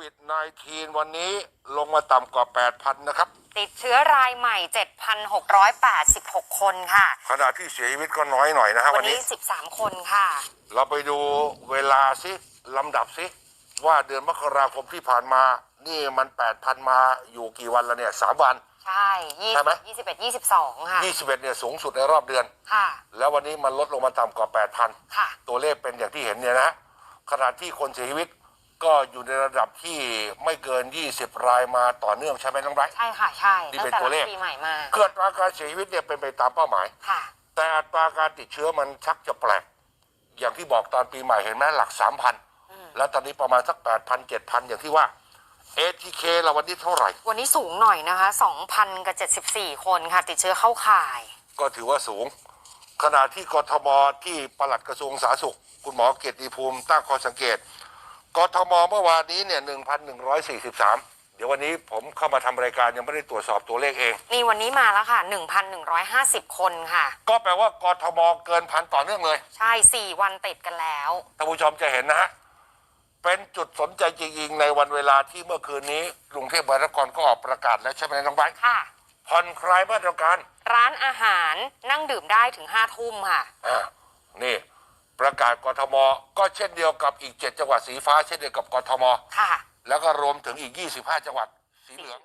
วิด -19 วันนี้ลงมาต่ำกว่า 8,000 นะครับ ติดเชื้อรายใหม่ 7,686 คนค่ะ ขณะที่เสียชีวิตก็น้อยหน่อยนะฮะวัวันนนี้นี้ 13 คนค่ะ เราไปดูเวลาสิลำดับสิว่าเดือนมกราคมที่ผ่านมา นี่มัน 8,000 มาอยู่กี่วันแล้วเนี่ย3วัน ใช่ใช่ไหม20 21 22ค่ะ 21เนี่ยสูงสุดในรอบเดือน ค่ะ แล้ววันนี้มันลดลงมาต่ำกว่า 8,000 ค่ะ ตัวเลขเป็นอย่างที่เห็นเนี่ยนะฮะขณะที่คนเสียชีวิต ก็อยู่ในระดับที่ไม่เกิน 20 รายมาต่อเนื่องใช่ไหมน้องไบรท์ ใช่ค่ะ ใช่นี่ตั้งเป็นแต่ตัวเลขปีใหม่มาคืออัตราการเสียชีวิตเนี่ยเป็นไปตามเป้าหมาย ค่ะ แต่อัตราการติดเชื้อมันชักจะแปลก อย่างที่บอกตอนปีใหม่เห็นไหมหลัก3,000 แล้วตอนนี้ประมาณสัก 8,000 7,000 อย่างที่ว่า ATK เราวันนี้เท่าไหร่ วันนี้สูงหน่อยนะคะ 2,000กับ74 คนค่ะ ติดเชื้อเข้าข่าย ก็ก็ถือว่าสูง ขณะที่กทมที่ปลัดกระทรวงสาธารณสุข คุณหมอเกียรติภูมิตั้งข้อสังเกต กทมเมื่อวานนี้เนี่ย1,143 เดี๋ยววันนี้ผมเข้ามาทำรายการยังไม่ได้ตรวจสอบตัวเลขเอง นี่วันนี้มาแล้วค่ะ 1,150 คนค่ะ ก็แปลว่ากทมเกินพันต่อเนื่องเลยใช่ 4 วันติดกันแล้ว ท่านผู้ชมจะเห็นนะฮะ เป็นจุดสนใจจริงๆในวันเวลาที่เมื่อคืนนี้กรุงเทพมหานครก็ออกประกาศแล้วใช่ไหมน้องไบร์ทค่ะ ผ่อนคลายมาตรการร้านอาหารนั่งดื่มได้ถึง5ทุ่มค่ะ อ่านี่ ประกาศกทม ก็เช่นเดียวกับอีก 7 จังหวัดสีฟ้า เช่นเดียวกับกทม ค่ะ แล้วก็รวมถึงอีก 25 จังหวัดสีเหลือง